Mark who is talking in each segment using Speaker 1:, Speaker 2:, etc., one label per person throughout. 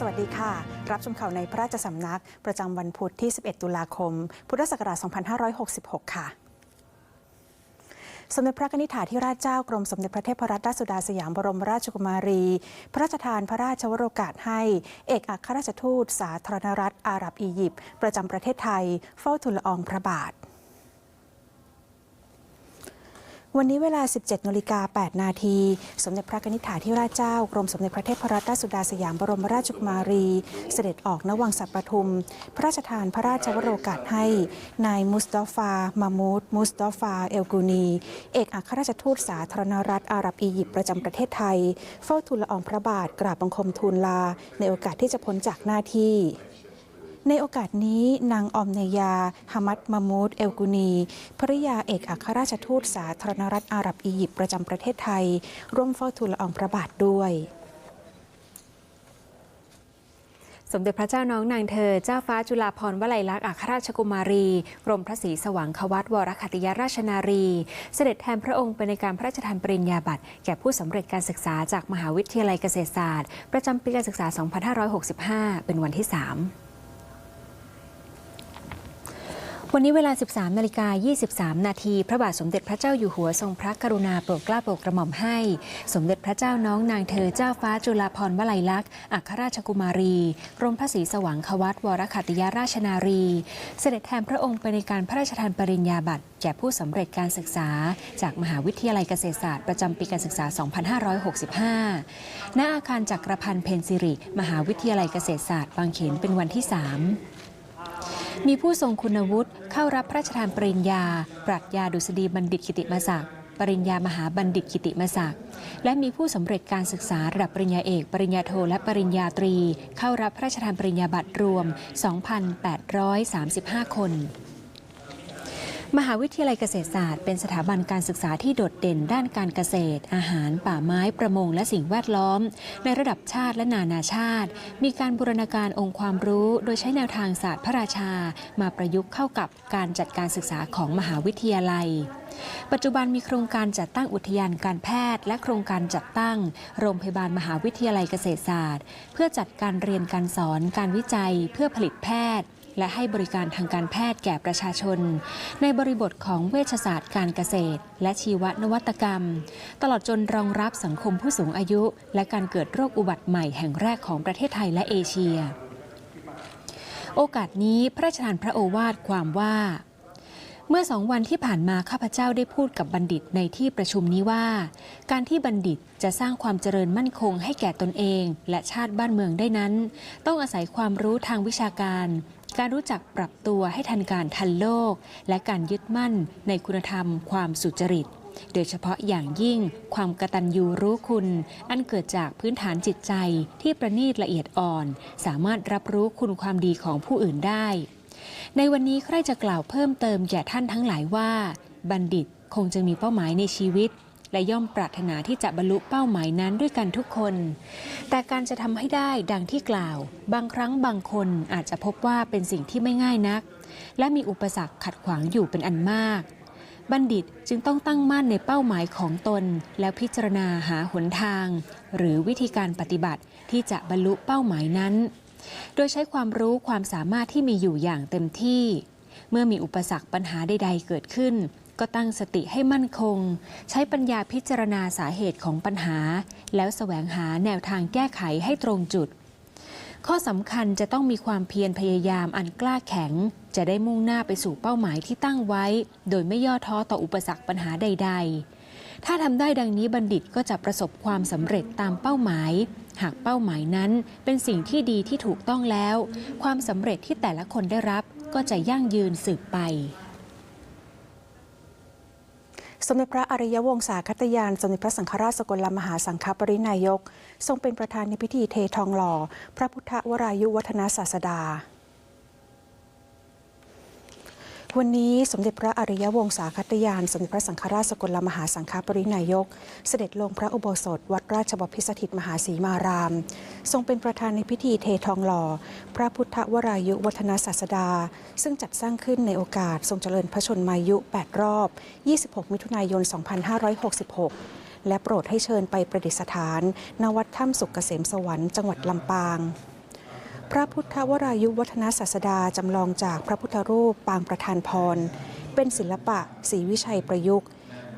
Speaker 1: สวัสดีค่ะ รับชมข่าวในพระราชสำนัก ประจำวันพุธที่ 11 ตุลาคม พุทธศักราช 2566 ค่ะสมเด็จพระนิธิถาธิราชเจ้ากรมสมเด็จพระเทพรัตนราชสุดาสยามบรมราชกุมารี พระราชทานพระราชวโรกาสให้ เอกอัครราชทูต สาธารณรัฐอาหรับอียิปต์ประจำประเทศไทย เฝ้าทูลละอองพระบาท วันนี้เวลา 17นาฬิกา8นาที สมเด็จพระนิธิถาธิราชเจ้ากรมสมเด็จพระเทพรัตนราชสุดาสยามบรมราชกุมารี เสด็จออกณวังสัปปทุม พระราชทานพระราชวโรกาสให้ นายมุสตอฟา มามูดมุสตอฟา เอลกูนี เอกอัครราชทูตสาธารณรัฐอาหรับอียิปต์ประจำประเทศไทย เฝ้าทูลละอองพระบาทกราบบังคมทูลลา ในโอกาสที่จะพ้นจากหน้าที่ ในโอกาสนี้นางอมเนยาฮามัดมามูดเอลกุนีภริยาเอกอัครราชทูตสาธารณรัฐอาหรับอียิปต์ประจำประเทศไทย ร่วมเฝ้าทูลละอองพระบาทด้วย
Speaker 2: สมเด็จพระเจ้าน้องนางเธอ เจ้าฟ้าจุฬาภรณ์วลัยลักษณ์อัครราชกุมารี กรมพระศรีสว่างควัตวรคติยราชนารี เสด็จแทนพระองค์ไปในการพระราชทานปริญญาบัตรแก่ผู้สำเร็จการศึกษาจากมหาวิทยาลัยเกษตรศาสตร์ ประจำปีการศึกษา 2565 เป็นวันที่ 3 วันนี้เวลา 13นาฬิกา23 นาที พระบาทสมเด็จพระเจ้าอยู่หัวทรงพระกรุณาโปรดเกล้าโปรดกระหม่อมให้ สมเด็จพระเจ้าน้องนางเธอเจ้าฟ้าจุฬาภรณ์วลัยลักษณ์อัครราชกุมารี กรมพระศรีสว่างควัตวรคัติยราชนารี เสด็จแทนพระองค์ไปในการพระราชทานปริญญาบัตรแก่ผู้สำเร็จการศึกษา จากมหาวิทยาลัยเกษตรศาสตร์ประจำปีการศึกษา 2565 ณ อาคารจักรพันธ์เพนซิริ มหาวิทยาลัยเกษตรศาสตร์บางเขนเป็นวันที่ 3 มีผู้ทรงคุณวุฒิเข้ารับพระราชทานปริญญา ปรัชญาดุษฎีบัณฑิตกิติมศักดิ์ปริญญามหาบัณฑิตกิติมศักดิ์และมีผู้สำเร็จการศึกษาระดับปริญญาเอก ปริญญาโทและปริญญาตรี เข้ารับพระราชทานปริญญาบัตรรวม 2,835 คน มหาวิทยาลัยเกษตรศาสตร์เป็นสถาบันการศึกษาที่โดดเด่นด้านการเกษตร อาหาร ป่าไม้ ประมง และสิ่งแวดล้อม ในระดับชาติและนานาชาติ มีการบูรณาการองค์ความรู้ โดยใช้แนวทางศาสตร์พระราชา มาประยุกต์เข้ากับการจัดการศึกษาของมหาวิทยาลัย ปัจจุบันมีโครงการจัดตั้งอุทยานการแพทย์ และโครงการจัดตั้ง โรงพยาบาลมหาวิทยาลัยเกษตรศาสตร์ เพื่อจัดการเรียนการสอนการวิจัย เพื่อผลิตแพทย์ และให้บริการทางการแพทย์แก่ประชาชน ในบริบทของเวชศาสตร์การเกษตร และชีวนวัตกรรม ตลอดจนรองรับสังคมผู้สูงอายุ และการเกิดโรคอุบัติใหม่แห่งแรกของประเทศไทยและเอเชีย โอกาสนี้พระราชทานพระโอวาทความว่า เมื่อสองวันที่ผ่านมาข้าพเจ้าได้พูดกับบัณฑิตในที่ประชุมนี้ว่า การที่บัณฑิตจะสร้างความเจริญมั่นคงให้แก่ตนเอง และชาติบ้านเมืองได้นั้น ต้องอาศัยความรู้ทางวิชาการ การรู้จักปรับตัวให้ทันการทันโลก และการยึดมั่นในคุณธรรมความสุจริต โดยเฉพาะอย่างยิ่งความกตัญญูรู้คุณ อันเกิดจากพื้นฐานจิตใจที่ประณีตละเอียดอ่อน สามารถรับรู้คุณความดีของผู้อื่นได้ ในวันนี้ใครจะกล่าวเพิ่มเติมแก่ท่านทั้งหลายว่า บัณฑิตคงจะมีเป้าหมายในชีวิต และย่อมปรารถนาที่จะบรรลุเป้าหมายนั้นด้วยกันทุกคน แต่การจะทำให้ได้ดังที่กล่าว บางครั้งบางคนอาจจะพบว่าเป็นสิ่งที่ไม่ง่ายนัก และมีอุปสรรคขัดขวางอยู่เป็นอันมาก บัณฑิตจึงต้องตั้งมั่นในเป้าหมายของตน แล้วพิจารณาหาหนทาง หรือวิธีการปฏิบัติที่จะบรรลุเป้าหมายนั้น โดยใช้ความรู้ความสามารถที่มีอยู่อย่างเต็มที่ เมื่อมีอุปสรรคปัญหาใดๆเกิดขึ้น ก็ตั้งสติให้มั่นคง ใช้ปัญญาพิจารณาสาเหตุของปัญหา แล้วแสวงหาแนวทางแก้ไขให้ตรงจุด ข้อสำคัญจะต้องมีความเพียรพยายามอันกล้าแข็ง จะได้มุ่งหน้าไปสู่เป้าหมายที่ตั้งไว้ โดยไม่ย่อท้อต่ออุปสรรคปัญหาใด ๆ ถ้าทำได้ดังนี้บัณฑิตก็จะประสบความสำเร็จตามเป้าหมาย หากเป้าหมายนั้นเป็นสิ่งที่ดีที่ถูกต้องแล้ว ความสำเร็จที่แต่ละคนได้รับก็จะยั่งยืนสืบไป
Speaker 1: สมเด็จพระอริยวงศาคตยาน สมเด็จพระสังฆราชสกลมหาสังฆปรินายก ทรงเป็นประธานในพิธีเททองหล่อ พระพุทธวรายุวัฒนศาสดา วันนี้สมเด็จพระอริยวงศาคตยาน สมเด็จพระสังฆราชสกลมหาสังฆปรินายก เสด็จลงพระอุโบสถ วัดราชบพิสถิตมหาศรีมาราม ทรงเป็นประธานในพิธีเททองหล่อ พระพุทธวรายุวัฒนศาสดา ซึ่งจัดสร้างขึ้นในโอกาสทรงเจริญพระชนมายุ 8 รอบ 26 มิถุนายน 2566 และโปรดให้เชิญไปประดิษฐาน ณวัดถ้ำสุกเกษมสวรรค์จังหวัดลำปาง พระพุทธวรายุวัฒนศาสดาจำลองจากพระพุทธรูปปางประธานพร เป็นศิลปะศรีวิชัยประยุกต์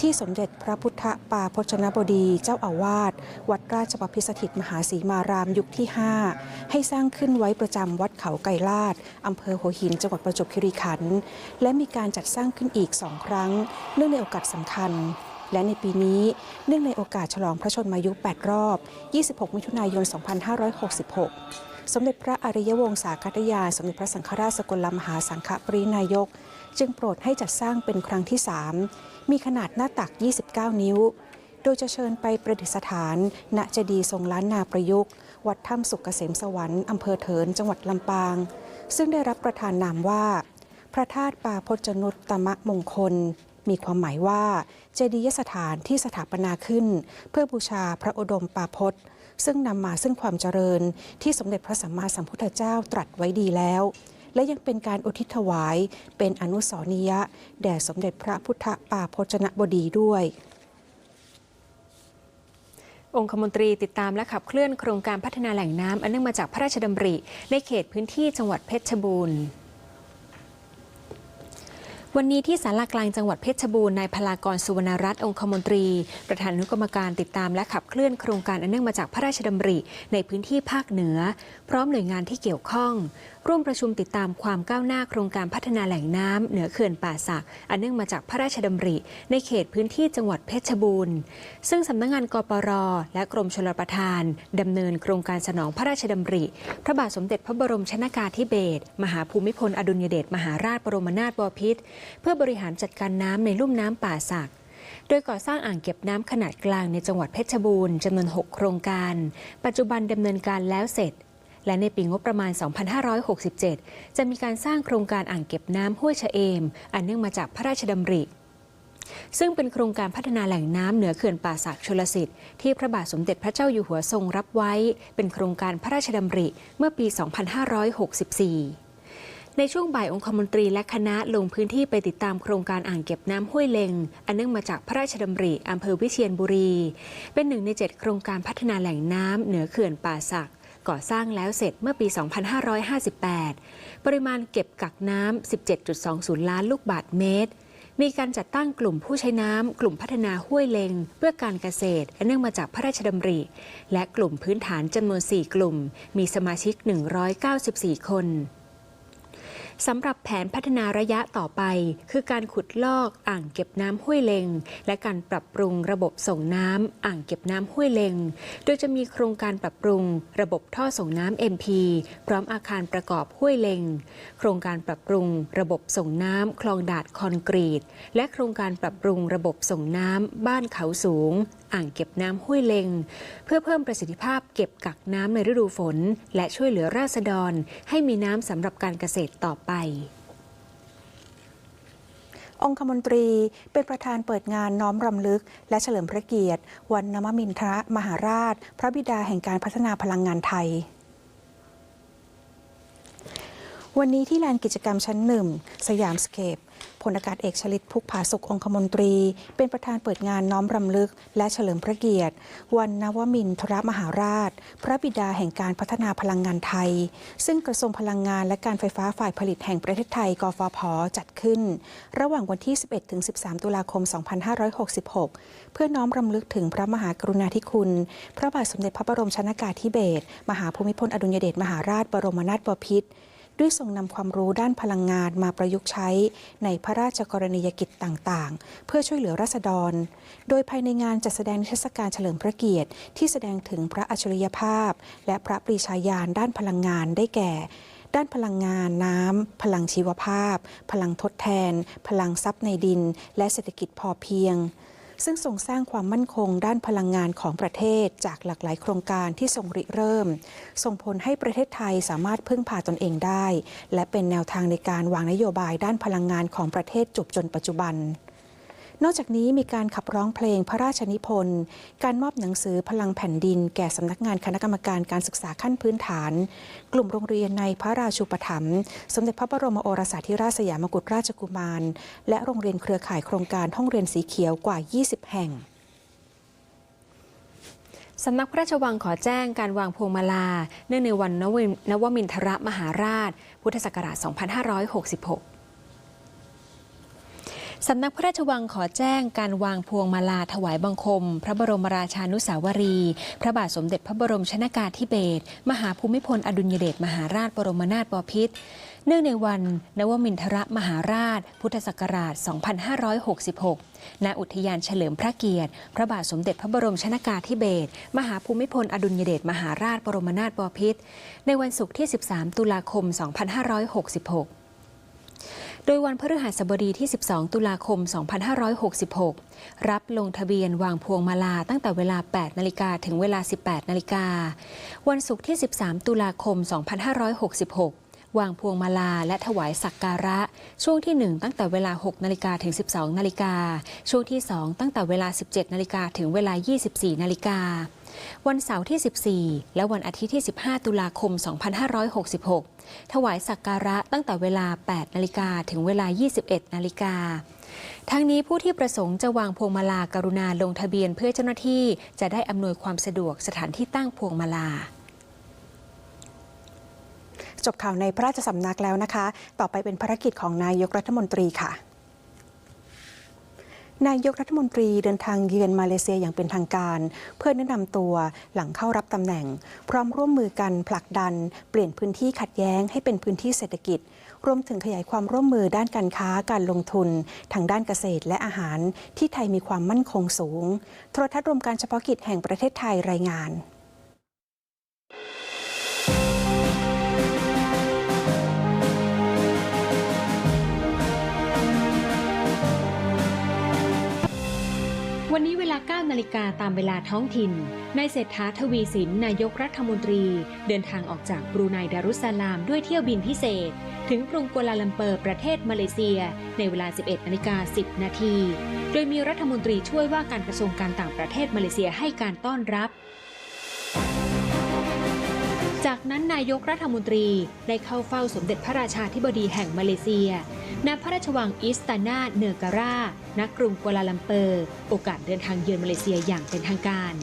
Speaker 1: ที่สมเด็จพระพุทธปาพจนบดีเจ้าอาวาส วัดราชบพิสถิตมหาศรีมารามยุคที่ 5 ให้สร้างขึ้นไว้ประจำวัดเขาไก่ลาดอำเภอหัวหินจังหวัดประจวบคีรีขันธ์และมีการจัดสร้างขึ้นอีกสองครั้ง เนื่องในโอกาสสำคัญและในปีนี้เนื่องในโอกาสฉลองพระชนมายุ 8 รอบ 26 มิถุนายน 2566 สมเด็จพระอริยวงศาคตยา สมเด็จพระสังฆราชสกลมหาสังฆปรินายก จึงโปรดให้จัดสร้างเป็นครั้งที่ 3 มีขนาดหน้าตัก 29 นิ้ว โดยจะเชิญไปประดิษฐาน ณเจดีย์ทรงล้านนาประยุกต์ วัดถ้ำสุกเกษมสวรรค์อำเภอเถินจังหวัดลำปาง ซึ่งได้รับประทานนามว่า พระธาตุปาพจนุตตมะมงคล มีความหมายว่าเจดียสถานที่สถาปนาขึ้น เพื่อบูชาพระโอดมปาพจน์ซึ่งนำมาซึ่งความเจริญที่สมเด็จพระสัมมาสัมพุทธเจ้าตรัสไว้ดีแล้ว และยังเป็นการอุทิศถวายเป็นอนุสรณียะ แด่สมเด็จพระพุทธปาพจนบดีด้วย
Speaker 2: องคมนตรีติดตามและขับเคลื่อนโครงการพัฒนาแหล่งน้ำอันเนื่องมาจากพระราชดำริ ในเขตพื้นที่จังหวัดเพชรบูรณ์ วันนี้ที่ศาลากลางจังหวัดเพชรบูรณ์นายพลากรสุวรรณรัตน์องคมนตรี ประธานอนุกรรมการติดตามและขับเคลื่อนโครงการอันเนื่องมาจากพระราชดำริ ในพื้นที่ภาคเหนือ พร้อมหน่วยงานที่เกี่ยวข้อง ร่วมประชุมติดตามความก้าวหน้าโครงการพัฒนาแหล่งน้ำเหนือเขื่อนป่าสักอันเนื่องมาจากพระราชดำริ ในเขตพื้นที่จังหวัดเพชรบูรณ์ ซึ่งสำนักงานกปร และกรมชลประทานดำเนินโครงการสนองพระราชดำริ พระบาทสมเด็จพระบรมชนากาธิเบศรมหาภูมิพลอดุลยเดชมหาราชบรมนาถบพิตรเพื่อบริหารจัดการน้ำในลุ่มน้ำป่าสักโดยก่อสร้างอ่างเก็บน้ำขนาดกลางในจังหวัดเพชรบูรณ์จำนวน 6 โครงการ ปัจจุบันดำเนินการแล้วเสร็จ และในปีงบประมาณ 2567 จะมีการสร้างโครงการอ่างเก็บน้ำห้วยชะเอม อันเนื่องมาจากพระราชดำริ ซึ่งเป็นโครงการพัฒนาแหล่งน้ำเหนือเขื่อนป่าสักชลสิทธิ์ที่พระบาทสมเด็จพระเจ้าอยู่หัวทรงรับไว้ เป็นโครงการพระราชดำริเมื่อปี 2564 ในช่วงบ่ายองคมนตรีและคณะลงพื้นที่ไปติดตามโครงการอ่างเก็บน้ำห้วยเลงอันเนื่องมาจากพระราชดำริอำเภอวิเชียรบุรี เป็นหนึ่งในเจ็ดโครงการพัฒนาแหล่งน้ำเหนือเขื่อนป่าสักก่อสร้างแล้วเสร็จเมื่อปี 2558 ปริมาณเก็บกักน้ำ 17.20 ล้านลูกบาทเมตร มีการจัดตั้งกลุ่มผู้ใช้น้ำ กลุ่มพัฒนาห้วยเลง เพื่อการเกษตรอเนื่องมาจากพระราชดำริ และกลุ่มพื้นฐานจำนวน 4 กลุ่ม มีสมาชิก 194 คน สำหรับแผนพัฒนาระยะต่อไป คือการขุดลอกอ่างเก็บน้ำห้วยเลง และการปรับปรุงระบบส่งน้ำอ่างเก็บน้ำห้วยเลง โดยจะมีโครงการปรับปรุง ระบบท่อส่งน้ำ MP พร้อมอาคารประกอบห้วยเลง โครงการปรับปรุง ระบบส่งน้ำคลองดาดคอนกรีต และโครงการปรับปรุงระบบส่งน้ำบ้านเขาสูง อ่างเก็บน้ำห้วยเลง เพื่อเพิ่มประสิทธิภาพเก็บกักน้ำในฤดูฝน และช่วยเหลือราษฎร ให้มีน้ำสำหรับการเกษตรต่อไป
Speaker 1: องคมนตรีเป็นประธานเปิดงานน้อมรำลึก และเฉลิมพระเกียรติ วันนมมินทรมหาราช พระบิดาแห่งการพัฒนาพลังงานไทยวันนี้ที่ลานกิจกรรมชั้นหนึ่งสยามสเคป พลอากาศเอกชลิตพุกผาสุของคมนตรี เป็นประธานเปิดงานน้อมรำลึก และเฉลิมพระเกียรติ วันนวมินทรมหาราช พระบิดาแห่งการพัฒนาพลังงานไทย ซึ่งกระทรวงพลังงานและการไฟฟ้าฝ่ายผลิตแห่งประเทศไทยกฟผจัดขึ้น ระหว่างวันที่ 11-13 ตุลาคม 2566 เพื่อน้อมรำลึกถึงพระมหากรุณาธิคุณ พระบาทสมเด็จพระบรมชนากาธิเบศรมหาภูมิพลอดุลยเดชมหาราชบรมนาถบพิตร ด้วยทรงนำความรู้ด้านพลังงานมาประยุกต์ใช้ในพระราชกรณียกิจต่างๆ เพื่อช่วยเหลือราษฎร โดยภายในงานจัดแสดงนิทศการเฉลิมพระเกียรติ ที่แสดงถึงพระอัจฉริยภาพ และพระปรีชาญาณด้านพลังงานได้แก่ด้านพลังงานน้ำ พลังชีวภาพ พลังทดแทน พลังทรัพย์ในดิน และเศรษฐกิจพอเพียง ซึ่งทรงสร้างความมั่นคงด้านพลังงานของประเทศจากหลากหลายโครงการที่ทรงริเริ่ม ส่งผลให้ประเทศไทยสามารถพึ่งพาตนเองได้ และเป็นแนวทางในการวางนโยบายด้านพลังงานของประเทศจบจนปัจจุบัน นอกจากนี้มีการขับร้องเพลงพระราชนิพนธ์ การมอบหนังสือพลังแผ่นดิน แก่สำนักงานคณะกรรมการการศึกษาขั้นพื้นฐาน กลุ่มโรงเรียนในพระราชูปถัมภ์สมเด็จพระบรมโอรสาธิราชสยามกุฎราชกุมาร และโรงเรียนเครือข่ายโครงการห้องเรียนสีเขียวกว่า 20 แห่ง
Speaker 2: สำนักพระราชวังขอแจ้งการวางพวงมาลา เนื่องในวันนวนวมินทรมหาราช พุทธศักราช 2566 สำนักพระราชวังขอแจ้งการวางพวงมาลาถวายบังคม พระบรมราชานุสาวรี พระบาทสมเด็จพระบรมชนากาธิเบศรมหาภูมิพลอดุลยเดชมหาราชบรมนาถบพิตรเนื่องในวันนวมินทรมหาราช พุทธศักราช 2566 ณ อุทยานเฉลิมพระเกียรติ พระบาทสมเด็จพระบรมชนากาธิเบศรมหาภูมิพลอดุลยเดชมหาราชบรมนาถบพิตรในวันศุกร์ที่ 13 ตุลาคม 2566 โดยวันพฤหัสบดีที่ 12 ตุลาคม 2566 รับลงทะเบียนวางพวงมาลาตั้งแต่เวลา 8 นาฬิกาถึงเวลา 18 นาฬิกา วันศุกร์ที่ 13 ตุลาคม 2566 วางพวงมาลาและถวายสักการะ ช่วงที่ 1 ตั้งแต่เวลา 6 นาฬิกาถึง 12 นาฬิกา ช่วงที่ 2 ตั้งแต่เวลา 17 นาฬิกาถึงเวลา 24 นาฬิกาวันเสาร์ที่ 14 และวันอาทิตย์ที่ 15 ตุลาคม 2566 ถวายสักการะตั้งแต่เวลา 8 นาฬิกาถึงเวลา 21 นาฬิกา ทั้งนี้ผู้ที่ประสงค์จะวางพวงมาลากรุณาลงทะเบียนเพื่อเจ้าหน้าที่จะได้อำนวยความสะดวกสถานที่ตั้งพวงมาลา
Speaker 1: จบข่าวในพระราชสำนักแล้วนะคะ ต่อไปเป็นภารกิจของนายกรัฐมนตรีค่ะนายกรัฐมนตรีเดินทางเยือนมาเลเซียอย่างเป็นทางการ เพื่อแนะนำตัวหลังเข้ารับตำแหน่ง พร้อมร่วมมือกันผลักดัน เปลี่ยนพื้นที่ขัดแย้งให้เป็นพื้นที่เศรษฐกิจ รวมถึงขยายความร่วมมือด้านการค้าการลงทุน ทางด้านเกษตรและอาหาร ที่ไทยมีความมั่นคงสูง โทรทัศน์รวมการเฉพาะกิจแห่งประเทศไทยรายงาน
Speaker 2: วันนี้เวลา 9 นาฬิกาตามเวลาท้องถิ่น นายเศรษฐาทวีสิน นายกรัฐมนตรี เดินทางออกจากบรูไนดารุสสลามด้วยเที่ยวบินพิเศษ ถึงกรุงกัวลาลัมเปอร์ประเทศมาเลเซีย ในเวลา 11 นาฬิกา 10 นาที โดยมีรัฐมนตรีช่วยว่าการกระทรวงการต่างประเทศมาเลเซียให้การต้อนรับ จากนั้นนายกรัฐมนตรีได้เข้าเฝ้าสมเด็จพระราชาธิบดีแห่งมาเลเซีย ณ พระราชวังอิสตานาเนอการาณกรุงกัวลาลัมเปอร์ โอกาสเดินทางเยือนมาเลเซียอย่างเป็นทางการ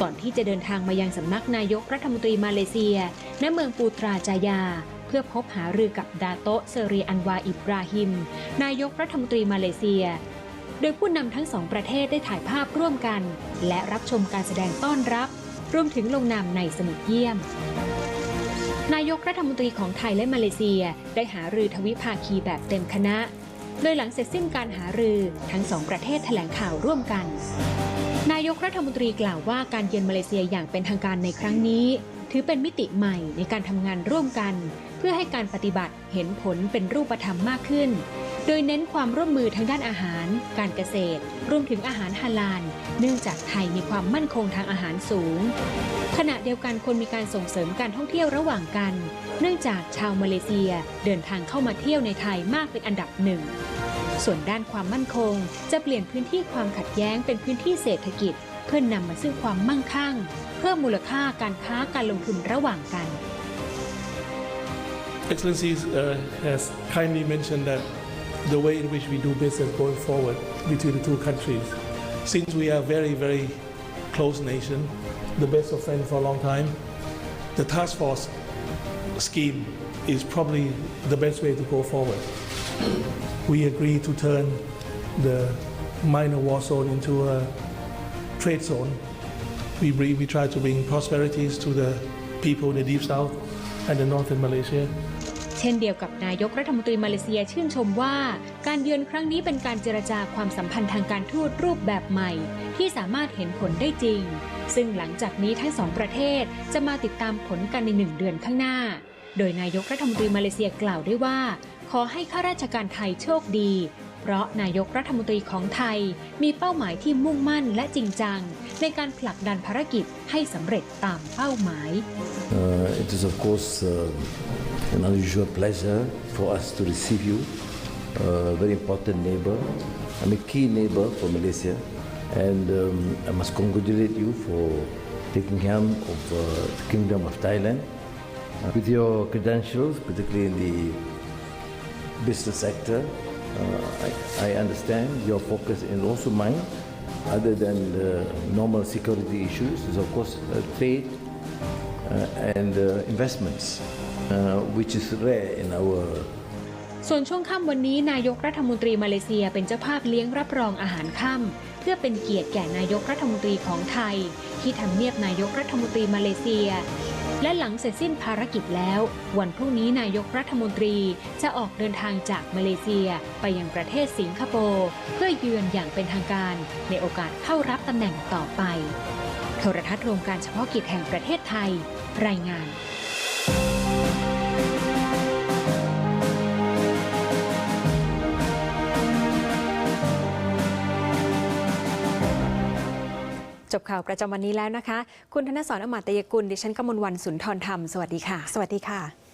Speaker 2: ก่อนที่จะเดินทางมายังสำนักนายกรัฐมนตรีมาเลเซีย ณ เมืองปูตราจายา เพื่อพบหารือกับดาโตเซรีอันวาอิบราฮิม นายกรัฐมนตรีมาเลเซีย โดยผู้นำทั้งสองประเทศได้ถ่ายภาพร่วมกัน และรับชมการแสดงต้อนรับ รวมถึงลงนามในสมุดเยี่ยม นายกรัฐมนตรีของไทยและมาเลเซียได้หารือทวิภาคีแบบเต็มคณะ โดยหลังเสร็จสิ้นการหารือทั้งสองประเทศแถลงข่าวร่วมกัน นายกรัฐมนตรีกล่าวว่าการเยือนมาเลเซียอย่างเป็นทางการในครั้งนี้ ถือเป็นมิติใหม่ในการทำงานร่วมกัน เพื่อให้การปฏิบัติเห็นผลเป็นรูปธรรมมากขึ้น โดยเน้นความร่วมมือทางด้านอาหาร การเกษตร รวมถึงอาหารฮาลาล เนื่องจากไทยมีความมั่นคงทางอาหารสูง ขณะเดียวกันควรมีการส่งเสริมการท่องเที่ยวระหว่างกัน เนื่องจากชาวมาเลเซียเดินทางเข้ามาเที่ยวในไทยมากเป็นอันดับหนึ่ง ส่วนด้านความมั่นคง จะเปลี่ยนพื้นที่ความขัดแย้งเป็นพื้นที่เศรษฐกิจ เพื่อนนำมาซึ่งความมั่งคั่ง เพิ่มมูลค่าการค้าการลงทุนระหว่างกัน
Speaker 3: Excellencies uh, has kindly mentioned that the way in which we do business going forward between the two countries, since we are very, very close nation, the best of friends for a long time, the task force scheme is probably the best way to go forward. We agree to turn the minor war zone into a trade zone. We, we try to bring prosperities to the people in the deep south and the northern Malaysia.
Speaker 2: เช่นเดียวกับนายกรัฐมนตรีมาเลเซียชื่นชมว่า การเยือนครั้งนี้เป็นการเจรจาความสัมพันธ์ทางการทูตรูปแบบใหม่ ที่สามารถเห็นผลได้จริง ซึ่งหลังจากนี้ทั้งสองประเทศจะมาติดตามผลกันในหนึ่งเดือนข้างหน้า โดยนายกรัฐมนตรีมาเลเซียกล่าวด้วยว่า ขอให้ข้าราชการไทยโชคดี เพราะนายกรัฐมนตรีของไทยมีเป้าหมายที่มุ่งมั่นและจริงจัง ในการผลักดันภารกิจให้สำเร็จตามเป้าหมาย
Speaker 4: Uh, it is, of course, uh, an unusual pleasure for us to receive you, a very important neighbor, I mean, key neighbor for Malaysia. And um, I must congratulate you for taking helm of uh, the Kingdom of Thailand. Uh, with your credentials, particularly in the business sector, uh, I, I understand your focus and also mine other than the normal security issues, is of course uh, trade uh, and uh, investments, which is rare in our
Speaker 2: ส่วนช่วงค่ำวันนี้นายกรัฐมนตรีมาเลเซียเป็นเจ้าภาพเลี้ยงรับรองอาหารค่ำเพื่อเป็นเกียรติแก่นายกรัฐมนตรีของไทย ที่ทำเนียบนายกรัฐมนตรีมาเลเซีย และหลังเสร็จสิ้นภารกิจแล้ว วันพรุ่งนี้นายกรัฐมนตรีจะออกเดินทางจากมาเลเซีย ไปยังประเทศสิงคโปร์เพื่อเยือนอย่างเป็นทางการในโอกาสเข้ารับตำแหน่งต่อไป โทรทัศน์รวมการเฉพาะกิจแห่งประเทศไทย รายงาน บข่าวประจำวันนี้แล้วนะคะ คุณธนสรอมาตยกุล ดิฉันกมลวันสุนทรธรรม สวัสดีค่ะ
Speaker 1: สวัสดีค่ะ